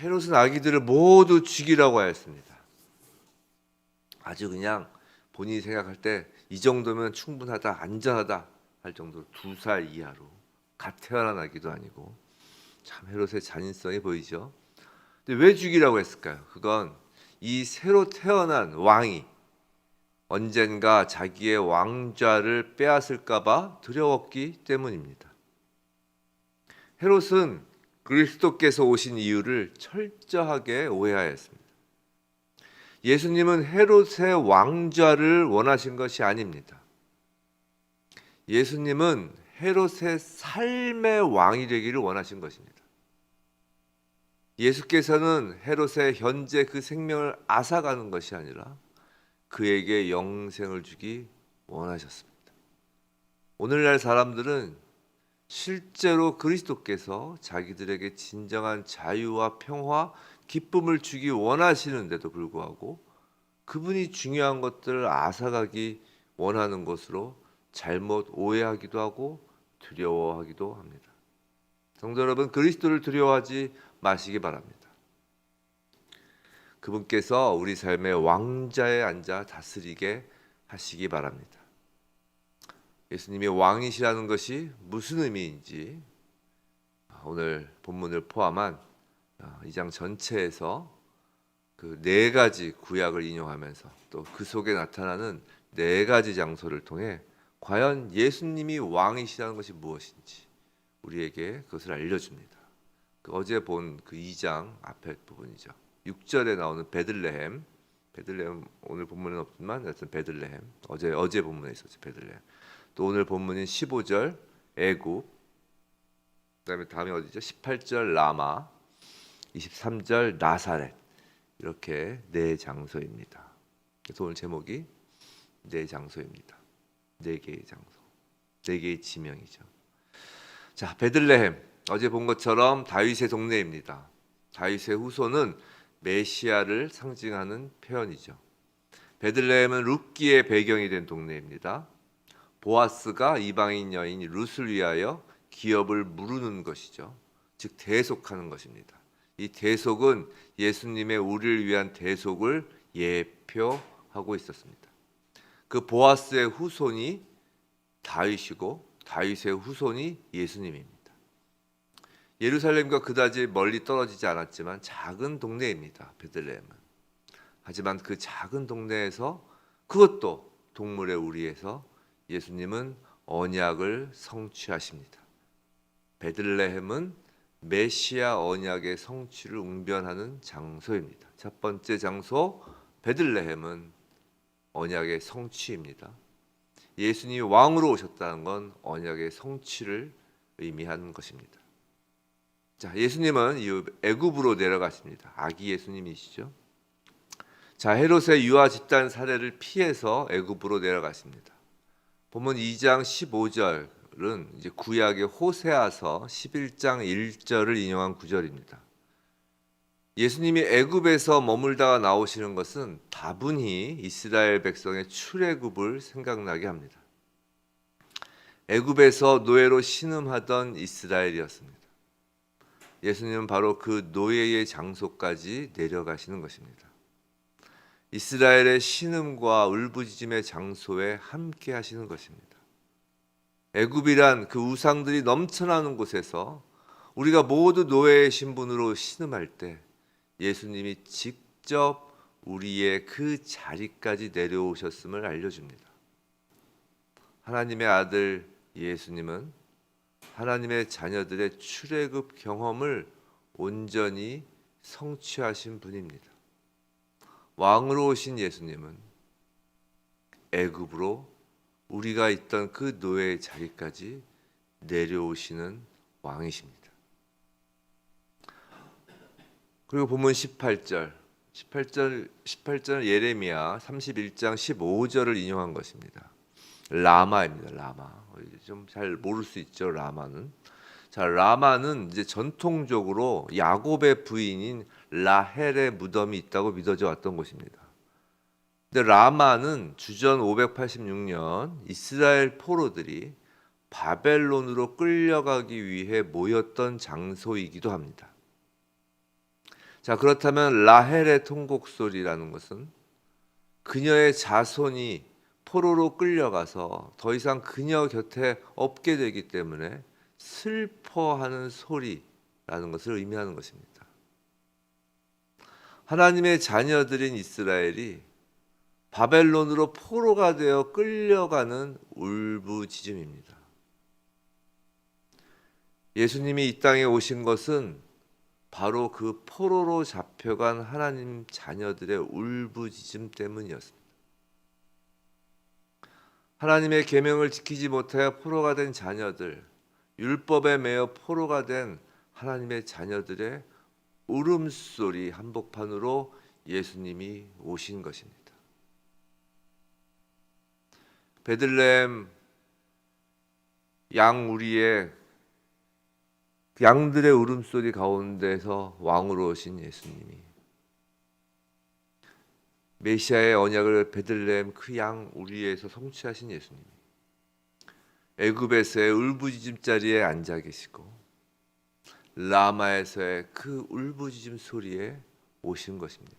헤롯은 아기들을 모두 죽이라고 하였습니다. 아주 그냥 본인이 생각할 때 이 정도면 충분하다, 안전하다 할 정도로 두 살 이하로 갓 태어난 아기도 아니고 참 헤롯의 잔인성이 보이죠. 근데 왜 죽이라고 했을까요? 그건 이 새로 태어난 왕이 언젠가 자기의 왕좌를 빼앗을까봐 두려웠기 때문입니다. 헤롯은 그리스도께서 오신 이유를 철저하게 오해하였습니다. 예수님은 헤롯의 왕좌를 원하신 것이 아닙니다. 예수님은 헤롯의 삶의 왕이 되기를 원하신 것입니다. 예수께서는 헤롯의 현재 그 생명을 앗아가는 것이 아니라 그에게 영생을 주기 원하셨습니다. 오늘날 사람들은 실제로 그리스도께서 자기들에게 진정한 자유와 평화, 기쁨을 주기 원하시는데도 불구하고 그분이 중요한 것들을 앗아가기 원하는 것으로 잘못 오해하기도 하고 두려워하기도 합니다. 성도 여러분, 그리스도를 두려워하지 마시기 바랍니다. 그분께서 우리 삶의 왕자에 앉아 다스리게 하시기 바랍니다. 예수님이 왕이시라는 것이 무슨 의미인지 오늘 본문을 포함한 이 장 전체에서 그 네 가지 구약을 인용하면서 또 그 속에 나타나는 네 가지 장소를 통해 과연 예수님이 왕이시라는 것이 무엇인지 우리에게 그것을 알려줍니다. 그 어제 본 그 2장 앞에 부분이죠. 6절에 나오는 베들레헴, 베들레헴 오늘 본문은 없지만 하여튼 베들레헴 어제 어제 본문에 있었죠 베들레헴. 또 오늘 본문인 15절 애굽, 그다음에 다음에 어디죠? 18절 라마, 23절 나사렛 이렇게 네 장소입니다. 그래서 오늘 제목이 네 장소입니다. 네 개의 장소, 네 개의 지명이죠. 자 베들레헴 어제 본 것처럼 다윗의 동네입니다. 다윗의 후손은 메시아를 상징하는 표현이죠. 베들레헴은 룻기의 배경이 된 동네입니다. 보아스가 이방인 여인 룻을 위하여 기업을 무르는 것이죠. 즉 대속하는 것입니다. 이 대속은 예수님의 우리를 위한 대속을 예표하고 있었습니다. 그 보아스의 후손이 다윗이고 다윗의 후손이 예수님입니다. 예루살렘과 그다지 멀리 떨어지지 않았지만 작은 동네입니다. 베들레헴은. 하지만 그 작은 동네에서 그것도 동물의 우리에서 예수님은 언약을 성취하십니다. 베들레헴은 메시아 언약의 성취를 웅변하는 장소입니다. 첫 번째 장소 베들레헴은 언약의 성취입니다. 예수님이 왕으로 오셨다는 건 언약의 성취를 의미하는 것입니다. 자, 예수님은 이 애굽으로 내려가십니다. 아기 예수님이시죠. 자, 헤롯의 유아 집단 사례를 피해서 애굽으로 내려가십니다. 본문 2장 15절은 이제 구약의 호세아서 11장 1절을 인용한 구절입니다. 예수님이 애굽에서 머물다가 나오시는 것은 다분히 이스라엘 백성의 출애굽을 생각나게 합니다. 애굽에서 노예로 신음하던 이스라엘이었습니다. 예수님은 바로 그 노예의 장소까지 내려가시는 것입니다. 이스라엘의 신음과 울부짖음의 장소에 함께 하시는 것입니다. 애굽이란 그 우상들이 넘쳐나는 곳에서 우리가 모두 노예의 신분으로 신음할 때 예수님이 직접 우리의 그 자리까지 내려오셨음을 알려줍니다. 하나님의 아들 예수님은 하나님의 자녀들의 출애굽 경험을 온전히 성취하신 분입니다. 왕으로 오신 예수님은 애굽으로 우리가 있던 그 노예의 자리까지 내려오시는 왕이십니다. 그리고 본문 18절 18절 18절 예레미야 31장 15절을 인용한 것입니다. 라마입니다. 라마. 좀 잘 모를 수 있죠. 라마는. 자, 라마는 이제 전통적으로 야곱의 부인인 라헬의 무덤이 있다고 믿어져 왔던 곳입니다. 근데 라마는 주전 586년 이스라엘 포로들이 바벨론으로 끌려가기 위해 모였던 장소이기도 합니다. 자, 그렇다면 라헬의 통곡 소리라는 것은 그녀의 자손이 포로로 끌려가서 더 이상 그녀 곁에 없게 되기 때문에 슬퍼하는 소리라는 것을 의미하는 것입니다. 하나님의 자녀들인 이스라엘이 바벨론으로 포로가 되어 끌려가는 울부짖음입니다. 예수님이 이 땅에 오신 것은 바로 그 포로로 잡혀간 하나님 자녀들의 울부짖음 때문이었습니다. 하나님의 계명을 지키지 못하여 포로가 된 자녀들, 율법에 매여 포로가 된 하나님의 자녀들의 울음소리 한복판으로 예수님이 오신 것입니다. 베들레헴 양 우리의 양들의 울음소리 가운데서 왕으로 오신 예수님이 메시아의 언약을 베들레헴 그 양 우리에서 성취하신 예수님이 애굽에서의 울부짖음 자리에 앉아 계시고 라마에서의 그 울부짖음 소리에 오신 것입니다.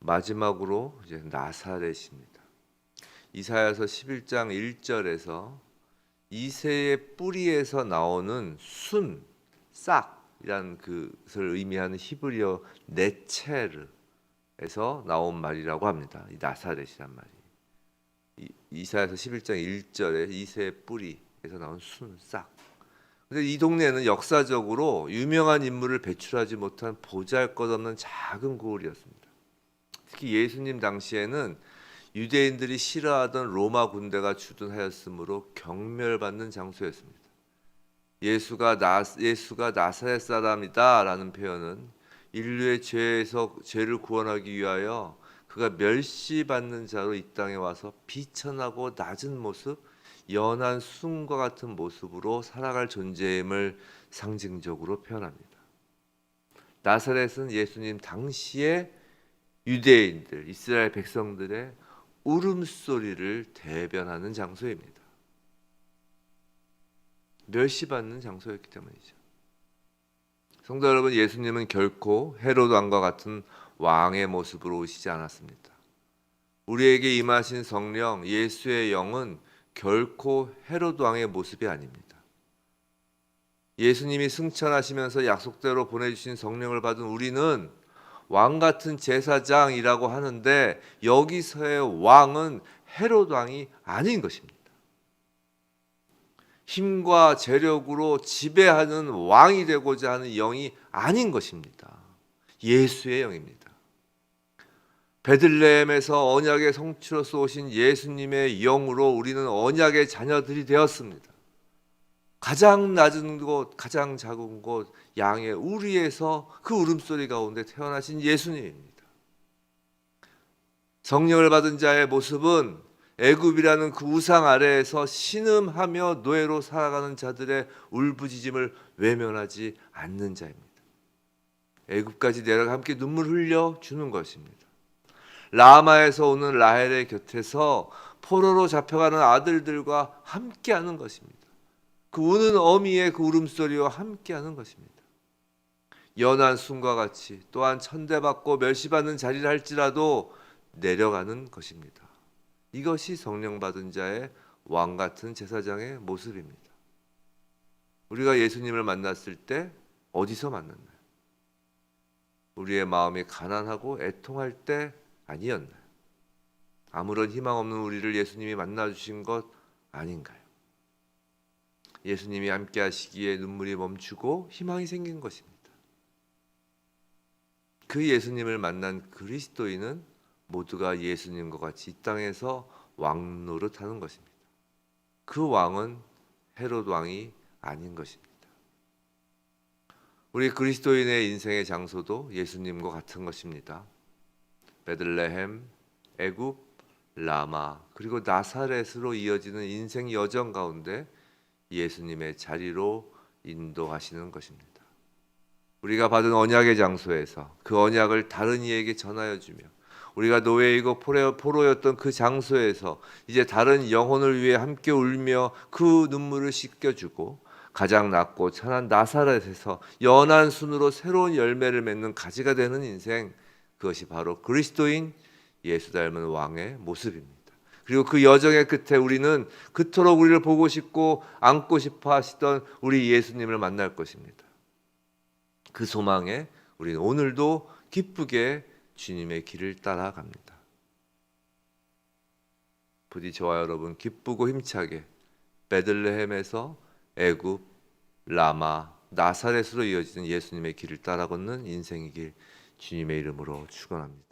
마지막으로 이제 나사렛입니다. 이사야서 11장 1절에서 이새의 뿌리에서 나오는 순, 싹이라는 그것을 의미하는 히브리어 네체르에서 나온 말이라고 합니다. 이 나사렛이란 말이. 이, 이사야서 11장 1절에 이새의 뿌리 에서 나온 순, 싹. 근데 이 동네는 역사적으로 유명한 인물을 배출하지 못한 보잘것없는 작은 고을이었습니다. 특히 예수님 당시에는 유대인들이 싫어하던 로마 군대가 주둔하였으므로 경멸받는 장소였습니다. 예수가 나 예수가 나사렛 사람이다라는 표현은 인류의 죄에서 죄를 구원하기 위하여 그가 멸시받는 자로 이 땅에 와서 비천하고 낮은 모습, 연한 수과 같은 모습으로 살아갈 존재임을 상징적으로 표현합니다. 나사렛은 예수님 당시에 유대인들, 이스라엘 백성들의 울음소리를 대변하는 장소입니다. 멸시받는 장소였기 때문이죠. 성도 여러분, 예수님은 결코 헤로드 왕과 같은 왕의 모습으로 오시지 않았습니다. 우리에게 임하신 성령 예수의 영은 결코 헤로드 왕의 모습이 아닙니다. 예수님이 승천하시면서 약속대로 보내주신 성령을 받은 우리는 왕 같은 제사장이라고 하는데 여기서의 왕은 헤롯 왕이 아닌 것입니다. 힘과 재력으로 지배하는 왕이 되고자 하는 영이 아닌 것입니다. 예수의 영입니다. 베들레헴에서 언약의 성취로서 오신 예수님의 영으로 우리는 언약의 자녀들이 되었습니다. 가장 낮은 곳, 가장 작은 곳, 양의 우리에서 그 울음소리 가운데 태어나신 예수님입니다. 성령을 받은 자의 모습은 애굽이라는 그 우상 아래에서 신음하며 노예로 살아가는 자들의 울부짖음을 외면하지 않는 자입니다. 애굽까지 내려가 함께 눈물 흘려 주는 것입니다. 라마에서 오는 라헬의 곁에서 포로로 잡혀가는 아들들과 함께하는 것입니다. 그 우는 어미의 그 울음소리와 함께하는 것입니다. 연한 순과 같이 또한 천대받고 멸시받는 자리를 할지라도 내려가는 것입니다. 이것이 성령 받은 자의 왕 같은 제사장의 모습입니다. 우리가 예수님을 만났을 때 어디서 만났나요? 우리의 마음이 가난하고 애통할 때 아니었나요? 아무런 희망 없는 우리를 예수님이 만나 주신 것 아닌가요? 예수님이 함께 하시기에 눈물이 멈추고 희망이 생긴 것입니다. 그 예수님을 만난 그리스도인은 모두가 예수님과 같이 이 땅에서 왕 노릇하는 것입니다. 그 왕은 헤롯 왕이 아닌 것입니다. 우리 그리스도인의 인생의 장소도 예수님과 같은 것입니다. 베들레헴, 애굽, 라마 그리고 나사렛으로 이어지는 인생 여정 가운데 예수님의 자리로 인도하시는 것입니다. 우리가 받은 언약의 장소에서 그 언약을 다른 이에게 전하여 주며 우리가 노예이고 포로였던 그 장소에서 이제 다른 영혼을 위해 함께 울며 그 눈물을 씻겨주고 가장 낮고 천한 나사렛에서 연한 순으로 새로운 열매를 맺는 가지가 되는 인생 그것이 바로 그리스도인 예수 닮은 왕의 모습입니다. 그리고 그 여정의 끝에 우리는 그토록 우리를 보고 싶고 안고 싶어 하시던 우리 예수님을 만날 것입니다. 그 소망에 우리는 오늘도 기쁘게 주님의 길을 따라갑니다. 부디 저와 여러분 기쁘고 힘차게 베들레헴에서 애굽, 라마, 나사렛으로 이어지는 예수님의 길을 따라 걷는 인생이길 주님의 이름으로 축원합니다.